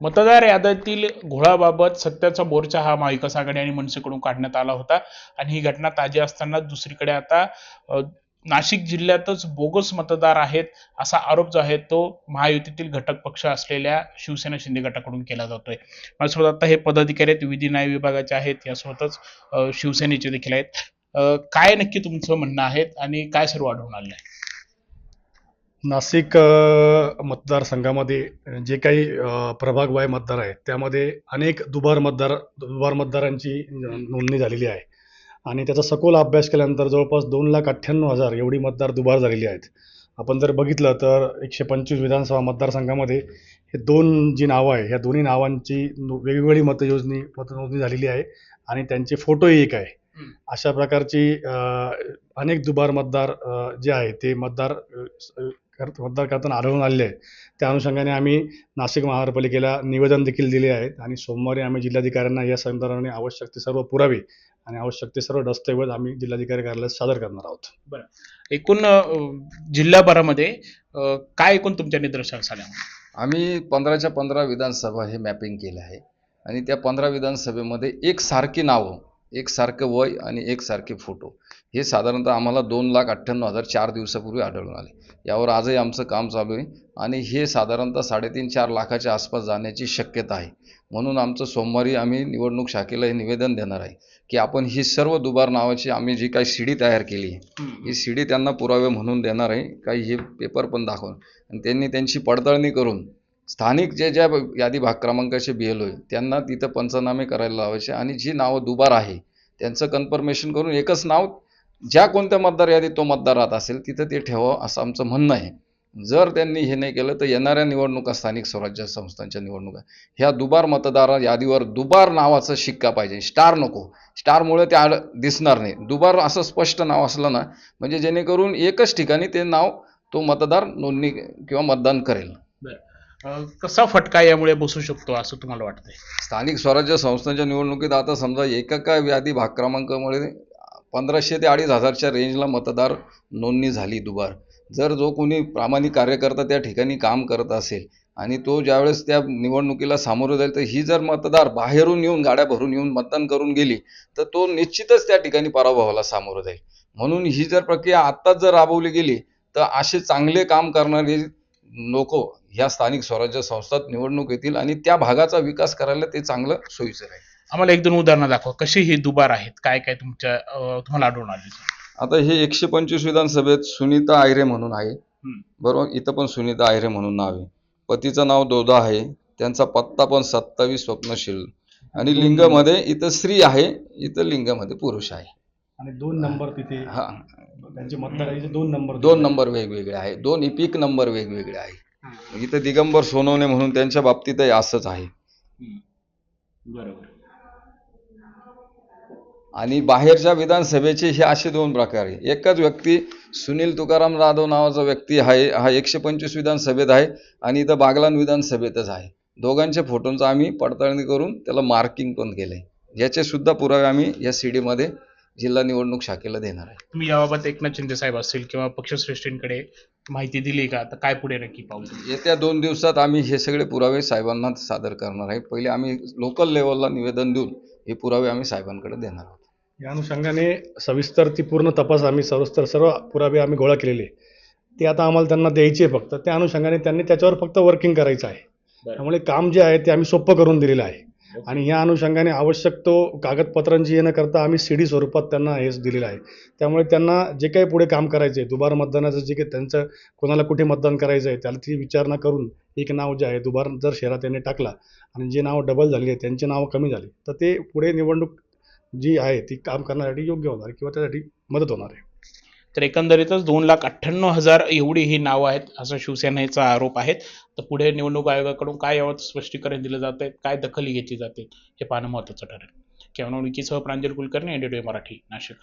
मतदार यादीतील घोळाबाबत सत्याचा मोर्चा हा महाविकास आघाडी आणि मनसेकडून काढण्यात आला होता. आणि ही घटना ताजी असताना दुसरीकडे आता नाशिक जिल्ह्यातच बोगस मतदार आहेत असा आरोप जो आहे तो महायुतीतील घटक पक्ष असलेल्या शिवसेना शिंदे गटाकडून केला जातोय. माझ्यासोबत आता हे पदाधिकारी आहेत विधी न्याय विभागाचे आहेत यासोबतच शिवसेनेचे देखील आहेत. काय नक्की तुमचं म्हणणं आहे आणि काय सर्व आढळून आलं आहे नाशिक मतदारसंघामध्ये जे काही प्रभाग वाय मतदार आहेत त्यामध्ये अनेक दुबार मतदार दुबार मतदारांची नोंदणी झालेली आहे. आणि त्याचा सखोल अभ्यास केल्यानंतर जवळपास दोन लाख अठ्ठ्याण्णव हजार एवढी मतदार दुबार झालेली आहेत. आपण जर बघितलं तर एकशे पंचवीस विधानसभा मतदारसंघामध्ये हे दोन जी नावं आहे ह्या दोन्ही नावांची नो- वेगवेगळी मतयोजनी मतनोंदणी झालेली आहे आणि त्यांचे फोटोही एक आहे. अशा प्रकारची अनेक दुबार मतदार जे आहे ते मतदार कर- मतदार करताना आढळून आलेले आहेत. त्या अनुषंगाने आम्ही नाशिक महानगरपालिकेला निवेदन देखील दिले आहेत आणि सोमवारी आम्ही जिल्हाधिकाऱ्यांना या संदर्भाने आवश्यक ते सर्व पुरावे आणि आवश्यक ते सर्व दस्तऐवज आम्ही जिल्हाधिकारी कार्यालयात सादर करणार आहोत. एकूण अ, जिल्हाभरामध्ये काय एकूण तुमच्या निदर्शनास आल्या? आम्ही पंधराच्या पंधरा विधानसभा हे मॅपिंग केलं आहे आणि त्या पंधरा विधानसभेमध्ये एकसारखी नावं एकसारखं वय आणि एकसारखे फोटो हे साधारणतः आम्हाला दोन लाख अठ्ठ्याण्णव हजार चार दिवसापूर्वी आढळून आले. यावर आजही आमचं काम चालू आहे. आणि हे साधारणतः साडेतीन चार लाखाच्या आसपास जाण्याची शक्यता आहे. म्हणून आमचं सोमवारी आम्ही निवडणूक शाखेला हे निवेदन देणार आहे की आपण ही सर्व दुबार नावाची आम्ही जी काही शिडी तयार केली आहे ही सीडी त्यांना पुरावे म्हणून देणार आहे. काही हे पेपर पण दाखवून. आणि त्यांनी त्यांची पडताळणी करून स्थानिक जे ज्या यादी भाग क्रमांकाचे बी एल त्यांना तिथं पंचनामे करायला लावायचे. आणि जी नावं दुबार आहे त्यांचं कन्फर्मेशन करून एकच नाव ज्या कोणत्या मतदार यादीत तो मतदार राहत असेल तिथं ते ठेवावं असं आमचं म्हणणं आहे. जर त्यांनी हे नाही केलं तर येणाऱ्या निवडणुका स्थानिक स्वराज्य संस्थांच्या निवडणुका ह्या दुबार मतदार यादीवर दुबार नावाचं शिक्का पाहिजे. स्टार नको. स्टारमुळे ते आड दिसणार नाही. दुबार असं स्पष्ट नाव असलं ना म्हणजे जेणेकरून एकच ठिकाणी ते नाव तो मतदार नोंदणी किंवा मतदान करेल. कसा फटका यामुळे बसू शकतो असं तुम्हाला वाटतंय? स्थानिक स्वराज्य संस्थांच्या निवडणुकीत आता समजा एका यादी भाग क्रमांकामुळे पंधराशे ते अडीच हजारच्या रेंजला मतदार नोंदणी झाली दुबार. जर जो कोणी प्रामाणिक कार्यकर्ता त्या ठिकाणी काम करत असेल आणि तो ज्यावेळेस त्या निवडणुकीला सामोरं जाईल तर ही जर मतदार बाहेरून येऊन गाड्या भरून येऊन मतदान करून गेली तर तो निश्चितच त्या ठिकाणी पराभवाला सामोरं जाईल. म्हणून ही जर प्रक्रिया आत्ताच जर राबवली गेली तर असे चांगले काम करणारे लोक ह्या स्थानिक स्वराज्य संस्थात निवडणूक येतील आणि त्या भागाचा विकास करायला ते चांगलं सोयीचं राहील. आम्हाला एक दोन उदाहरणं दाखवा. कशी ही दुबार आहेत? काय काय तुमच्या तुम्हाला आढळून आली? आता हे एकशे पंचवीस विधानसभेत सुनीता आयरे म्हणून आहे. बरोबर? इथं पण सुनीता आयरे म्हणून नाव आहे. पतीचं नाव दोधा आहे. त्यांचा पत्ता पण सत्तावीस स्वप्नशील. आणि लिंगमध्ये इथं स्त्री आहे. इथं लिंगमध्ये पुरुष आहे. आणि दोन नंबर तिथे हा. त्यांचे मतदाराचे दोन नंबर दोन नंबर वेगवेगळे आहे. दोन इपिक नंबर वेगवेगळे आहे. इथं दिगंबर सोनवणे म्हणून त्यांच्या बाबतीतही असंच आहे. बरोबर. आणि बाहेरच्या विधानसभेचे हे असे दोन प्रकार आहे. एकच व्यक्ती सुनील तुकाराम जाधव नावाचा व्यक्ती आहे. हा एकशे पंचवीस विधानसभेत आहे आणि इथं बागलान विधानसभेतच आहे. दोघांच्या फोटोंचं आम्ही पडताळणी करून त्याला मार्किंग पण केलंय. याचे सुद्धा पुरावे आम्ही या CD मध्ये जिल्हा निवडणूक शाखेला देणार आहे. तुम्ही याबाबत एकनाथ शिंदे साहेब असतील किंवा पक्षश्रेष्ठींकडे माहिती दिली का? तर काय पुढे नक्की पाऊल येत्या दोन दिवसात आम्ही हे सगळे पुरावे साहेबांना सादर करणार आहे. पहिले आम्ही लोकल लेवलला निवेदन देऊन हे पुरावे आम्ही साहेबांकडे देणार आहोत या अनुषंगाने सविस्तर ती पूर्ण तपास आम्ही सविस्तर सर्व पुरावे आम्ही गोळा केलेले. ते आता आम्हाला त्यांना द्यायचे आहे फक्त त्या अनुषंगाने त्यांनी त्याच्यावर फक्त वर्किंग करायचं आहे. त्यामुळे काम जे आहे ते आम्ही सोपं करून दिलेलं आहे आणि या अनुषंगाने आवश्यक तो कागदपत्रांची हे न करता आम्ही सी डी स्वरूपात त्यांना हेच दिलेलं आहे. त्यामुळे त्यांना जे काही पुढे काम करायचं आहे दुबार मतदानाचं जे काही त्यांचं कोणाला कुठे मतदान करायचं आहे त्याला ती विचारणा करून एक नाव जे आहे दुबार जर शहरात त्यांनी टाकला आणि जे नाव डबल झाली आहे त्यांची नावं कमी झाली तर ते पुढे निवडणूक जी आहे ती काम करण्यासाठी योग्य होणार किंवा त्यासाठी मदत होणार आहे. तर एकंदरीतच दोन लाख अठ्ठ्याण्णव हजार एवढी ही नावं आहेत असा शिवसेनेचा आरोप आहे तर पुढे निवडणूक आयोगाकडून काय यावर स्पष्टीकरण दिलं जात आहे काय दखल घेतली जाते हे पाहणं महत्त्वाचं ठरेल. सह प्रांजल कुलकर्णी एनडीटी मराठी नाशिक.